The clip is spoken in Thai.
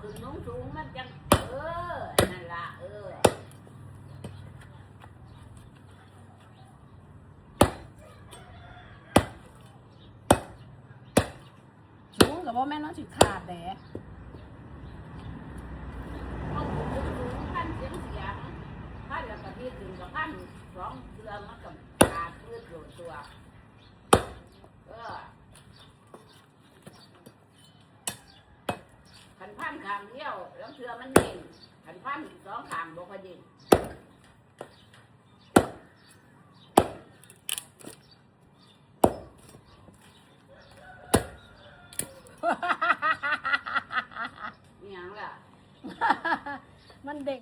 ขึ้นน้องสูงมันจังเออ นั่นละเออสูงกับว่าแม่น้องสิขาดแดดเขาสูงสูงขั้นเสียงเสียงขั้นแล้วกะที่ถึงกับขั้นสองเดือนมันก็ขาดเลือดโดนตัว ขันพันขางเดียวแล้วเทือมันเด่นขันพันสองขางบอกว่าเด่นนี่ยังล่ะมันเด็ก